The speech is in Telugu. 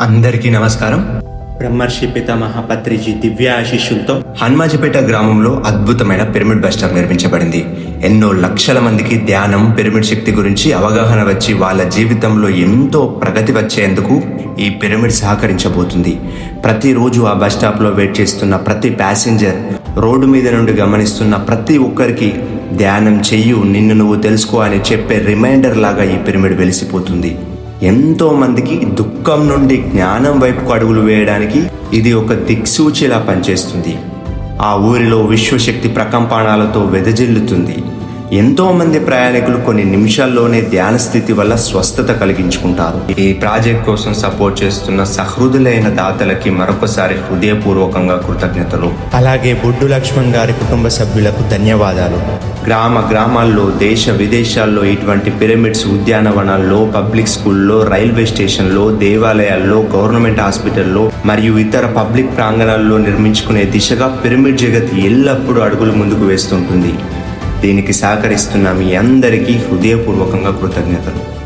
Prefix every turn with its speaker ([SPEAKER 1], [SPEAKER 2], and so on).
[SPEAKER 1] అందరికీ నమస్కారం. బ్రహ్మర్షి పితామహ పత్రిజీ దివ్య ఆశీస్సులతో హన్మాజిపేట గ్రామంలో అద్భుతమైన పిరమిడ్ బస్ స్టాప్ నిర్మించబడింది. ఎన్నో లక్షల మందికి ధ్యానం పిరమిడ్ శక్తి గురించి అవగాహన వచ్చి వాళ్ళ జీవితంలో ఎంతో ప్రగతి వచ్చేందుకు ఈ పిరమిడ్ సహకరించబోతుంది. ప్రతిరోజు ఆ బస్ స్టాప్లో వెయిట్ చేస్తున్న ప్రతి ప్యాసింజర్ రోడ్డు మీద నుండి గమనిస్తున్న ప్రతి ఒక్కరికి ధ్యానం చెయ్యు నిన్ను నువ్వు తెలుసుకో అని చెప్పే రిమైండర్ లాగా ఈ పిరమిడ్ వెలిసిపోతుంది. ఎంతో మందికి దుఃఖం నుండి జ్ఞానం వైపుకు అడుగులు వేయడానికి ఇది ఒక దిక్సూచిలా పనిచేస్తుంది. ఆ ఊరిలో విశ్వశక్తి ప్రకంపనాలతో వెదజిల్లుతుంది. ఎంతో మంది ప్రయాణికులు కొన్ని నిమిషాల్లోనే ధ్యాన స్థితి వల్ల స్వస్థత కలిగించుకుంటారు. ఈ ప్రాజెక్ట్ కోసం సపోర్ట్ చేస్తున్న సహృదులైన దాతలకి మరొకసారి హృదయపూర్వకంగా కృతజ్ఞతలు. అలాగే బొడ్డు లక్ష్మణ్ గారి కుటుంబ సభ్యులకు ధన్యవాదాలు. గ్రామ గ్రామాల్లో దేశ విదేశాల్లో ఇటువంటి పిరమిడ్స్ ఉద్యానవనాల్లో పబ్లిక్ స్కూల్లో రైల్వే స్టేషన్లో దేవాలయాల్లో గవర్నమెంట్ హాస్పిటల్లో మరియు ఇతర పబ్లిక్ ప్రాంగణాల్లో నిర్మించుకునే దిశగా పిరమిడ్ జగత్ ఎల్లప్పుడూ అడుగులు ముందుకు వేస్తుంటుంది. దీనికి సహకరిస్తున్న మీ అందరికీ హృదయపూర్వకంగా కృతజ్ఞతలు.